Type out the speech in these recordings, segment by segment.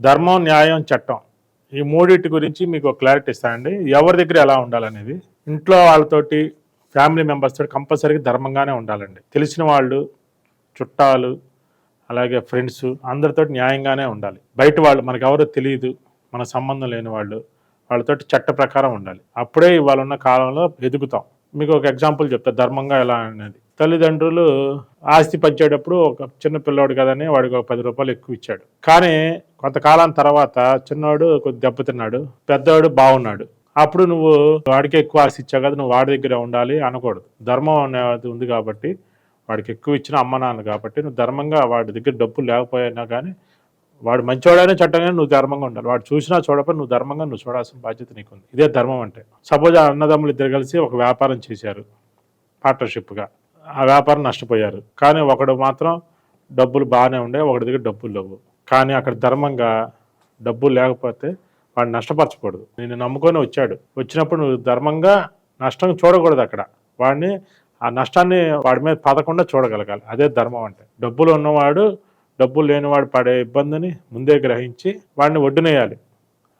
ధర్మం న్యాయం చట్టం. ఈ మూడింటి గురించి మీకు క్లారిటీ ఇస్తానండి. ఎవరి దగ్గర ఎలా ఉండాలనేది. ఇంట్లో వాళ్ళతోటి ఫ్యామిలీ మెంబర్స్ తోటి కంపల్సరీగా ధర్మంగానే ఉండాలండి. తెలిసిన వాళ్ళు చుట్టాలు అలాగే ఫ్రెండ్స్ అందరితో న్యాయంగానే ఉండాలి. బయట వాళ్ళు మనకు ఎవరో తెలియదు మన సంబంధం లేని వాళ్ళు వాళ్ళతోటి చట్ట ప్రకారం ఉండాలి. అప్పుడే ఇవాళ ఉన్న కాలంలో ఎదుగుతాం. మీకు ఒక ఎగ్జాంపుల్ చెప్తా ధర్మంగా ఎలా అనేది. తల్లిదండ్రులు ఆస్తి పంచేటప్పుడు ఒక చిన్న పిల్లోడు కదని వాడికి ఒక పది రూపాయలు ఎక్కువ ఇచ్చాడు. కానీ కొంతకాలం తర్వాత చిన్నవాడు కొద్ది దెబ్బతిన్నాడు పెద్దవాడు బాగున్నాడు అప్పుడు నువ్వు వాడికి ఎక్కువ ఆస్తి ఇచ్చావు కదా నువ్వు వాడి దగ్గర ఉండాలి అనకూడదు. ధర్మం అనేది ఉంది కాబట్టి వాడికి ఎక్కువ ఇచ్చిన అమ్మ నాన్న కాబట్టి నువ్వు ధర్మంగా వాడి దగ్గర డబ్బులు లేకపోయినా కానీ వాడు మంచివాడైనా చట్టంగా నువ్వు ధర్మంగా ఉండాలి. వాడు చూసినా చూడకపోయి నువ్వు ధర్మంగా నువ్వు చూడాల్సిన బాధ్యత నీకుంది. ఇదే ధర్మం అంటే. సపోజ్ అన్నదమ్ములు ఇద్దరు కలిసి ఒక వ్యాపారం చేశారు పార్ట్నర్షిప్గా ఆ వ్యాపారం నష్టపోయారు. కానీ ఒకడు మాత్రం డబ్బులు బాగానే ఉండే ఒకటి దగ్గర డబ్బులు లేవు. కానీ అక్కడ ధర్మంగా డబ్బులు లేకపోతే వాడు నష్టపరచకూడదు. నేను నమ్ముకొని వచ్చాడు. వచ్చినప్పుడు నువ్వు ధర్మంగా నష్టం చూడకూడదు అక్కడ. వాడిని ఆ నష్టాన్ని వాడి మీద పదకుండా చూడగలగాలి. అదే ధర్మం అంటే. డబ్బులు ఉన్నవాడు డబ్బులు లేనివాడు పడే ఇబ్బందిని ముందే గ్రహించి వాడిని ఒడ్డునేయాలి.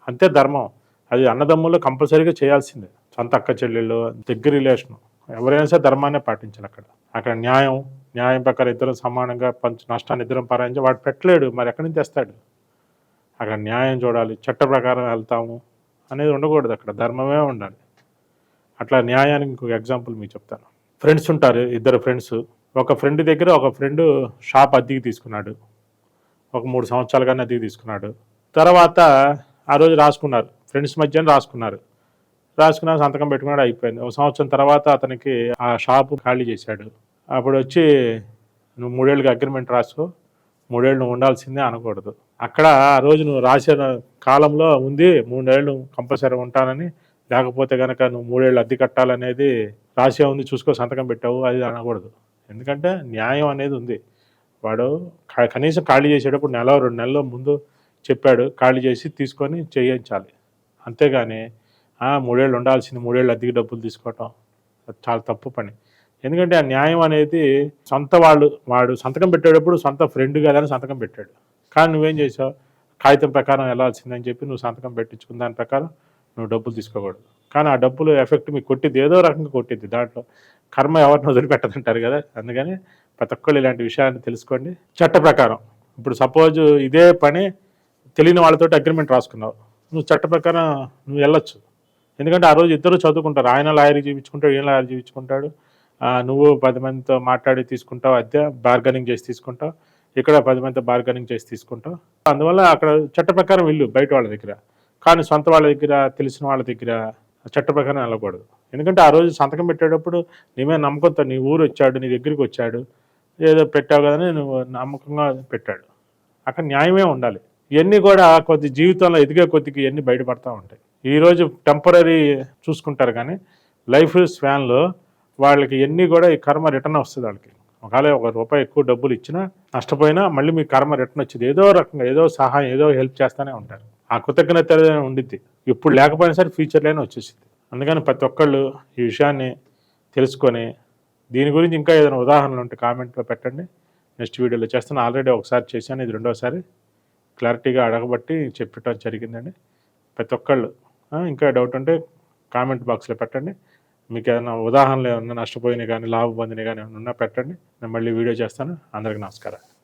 అంతే ధర్మం. అది అన్నదమ్ములు కంపల్సరీగా చేయాల్సిందే. సొంత అక్క చెల్లెళ్ళు దగ్గర రిలేషను. ఎవరైనా సరే ధర్మాన్ని పాటించాలి అక్కడ. అక్కడ న్యాయం న్యాయం ప్రకారం ఇద్దరం సమానంగా పంచ నష్టాన్ని ఇద్దరం పారాయించి వాడు పెట్టలేడు మరి ఎక్కడి నుంచి తెస్తాడు? అక్కడ న్యాయం చూడాలి చట్ట ప్రకారం వెళ్తాము అనేది ఉండకూడదు అక్కడ ధర్మమే ఉండాలి. అట్లా న్యాయానికి ఇంకొక ఎగ్జాంపుల్ మీకు చెప్తాను. ఫ్రెండ్స్ ఉంటారు ఇద్దరు ఫ్రెండ్స్. ఒక ఫ్రెండ్ దగ్గర ఒక ఫ్రెండ్ షాప్ అద్దెకి తీసుకున్నాడు. ఒక మూడు సంవత్సరాలుగానే అద్దెకి తీసుకున్నాడు. తర్వాత ఆ రోజు రాసుకున్నారు ఫ్రెండ్స్ మధ్యన రాసుకున్నారు. రాసుకున్నా సంతకం పెట్టుకున్నాడు అయిపోయింది. ఒక సంవత్సరం తర్వాత అతనికి ఆ షాపు ఖాళీ చేశాడు. అప్పుడు వచ్చి నువ్వు మూడేళ్ళకి అగ్రిమెంట్ రాసుకో మూడేళ్ళు నువ్వు ఉండాల్సిందే అనకూడదు. అక్కడ ఆ రోజు నువ్వు రాసిన కాలంలో ఉంది మూడేళ్ళు కంపల్సరీ ఉంటానని. లేకపోతే కనుక నువ్వు మూడేళ్ళు అద్దె కట్టాలనేది రాసే ఉంది చూసుకో సంతకం పెట్టావు అది అనకూడదు. ఎందుకంటే న్యాయం అనేది ఉంది. వాడు కనీసం ఖాళీ చేసేటప్పుడు నెల రెండు నెలల ముందు చెప్పాడు ఖాళీ చేసి తీసుకొని చేయించాలి. అంతేగాని మూడేళ్ళు ఉండాల్సింది మూడేళ్ళు అద్దెకి డబ్బులు తీసుకోవటం. చాలా తప్పు పని. ఎందుకంటే ఆ న్యాయం అనేది సొంత వాళ్ళు వాడు సంతకం పెట్టేటప్పుడు సొంత ఫ్రెండ్ కదని సంతకం పెట్టాడు. కానీ నువ్వేం చేసావు? కాగితం ప్రకారం వెళ్ళాల్సిందని చెప్పి నువ్వు సంతకం పెట్టించుకున్న దాని ప్రకారం నువ్వు డబ్బులు తీసుకోకూడదు. కానీ ఆ డబ్బులు ఎఫెక్ట్ మీకు కొట్టిద్ది. ఏదో రకంగా కొట్టిద్ది దాంట్లో. కర్మ ఎవరిని వదిలిపెట్టదంటారు కదా? అందుకని ప్రతి ఒక్కళ్ళు ఇలాంటి విషయాన్ని తెలుసుకోండి. చట్ట ప్రకారం. ఇప్పుడు సపోజ్ ఇదే పని తెలియని వాళ్ళతోటి అగ్రిమెంట్ రాసుకున్నావు. నువ్వు చట్ట ప్రకారం నువ్వు వెళ్ళొచ్చు. ఎందుకంటే ఆ రోజు ఇద్దరు చదువుకుంటారు. ఆయన లాయర్ చూపించుకుంటాడు ఈయన లాయర్ చూపించుకుంటాడు నువ్వు పది మందితో మాట్లాడి తీసుకుంటావు అద్దె బార్గెనింగ్ చేసి తీసుకుంటావు. ఇక్కడ పది మందితో బార్గెనింగ్ చేసి తీసుకుంటావు. అందువల్ల అక్కడ చట్ట ప్రకారం వెళ్ళు బయట వాళ్ళ దగ్గర. కానీ సొంత వాళ్ళ దగ్గర తెలిసిన వాళ్ళ దగ్గర చట్ట ప్రకారం వెళ్ళకూడదు. ఎందుకంటే ఆ రోజు సంతకం పెట్టేటప్పుడు నీమే నమ్మకంతో నీ ఊరు వచ్చాడు నీ దగ్గరికి వచ్చాడు. ఏదో పెట్టావు కదని నువ్వు నమ్మకంగా పెట్టాడు. అక్కడ న్యాయమే ఉండాలి. ఇవన్నీ కూడా కొద్ది జీవితంలో ఎదిగే కొద్దికి ఇవన్నీ బయటపడతా ఉంటాయి. ఈరోజు టెంపరీ చూసుకుంటారు కానీ లైఫ్ స్పాన్లో వాళ్ళకి ఎన్ని కూడా ఈ కర్మ రిటర్న్ వస్తుంది వాళ్ళకి. ఒకవేళ ఒక రూపాయి ఎక్కువ డబ్బులు ఇచ్చినా నష్టపోయినా మళ్ళీ మీ కర్మ రిటర్న్ వచ్చింది. ఏదో రకంగా ఏదో సహాయం ఏదో హెల్ప్ చేస్తూనే ఉంటారు. ఆ కృతజ్ఞత ఉండిద్ది. ఇప్పుడు లేకపోయినా సరే ఫ్యూచర్లోనే వచ్చేసింది అందుకని ప్రతి ఒక్కళ్ళు ఈ విషయాన్ని తెలుసుకొని దీని గురించి ఇంకా ఏదైనా ఉదాహరణలు ఉంటే కామెంట్లో పెట్టండి. నెక్స్ట్ వీడియోలో చేస్తాను ఆల్రెడీ ఒకసారి చేశాను ఇది రెండోసారి. క్లారిటీగా అడగబట్టి చెప్పటం జరిగిందండి. ప్రతి ఒక్కళ్ళు ఇంకా డౌట్ ఉంటే కామెంట్ బాక్స్లో పెట్టండి. మీకు ఏదైనా ఉదాహరణలు ఏమన్నా నష్టపోయినాయి కానీ లాభ పొందిన కానీ ఏమైనా ఉన్నా పెట్టండి. నేను మళ్ళీ వీడియో చేస్తాను. అందరికీ నమస్కారం.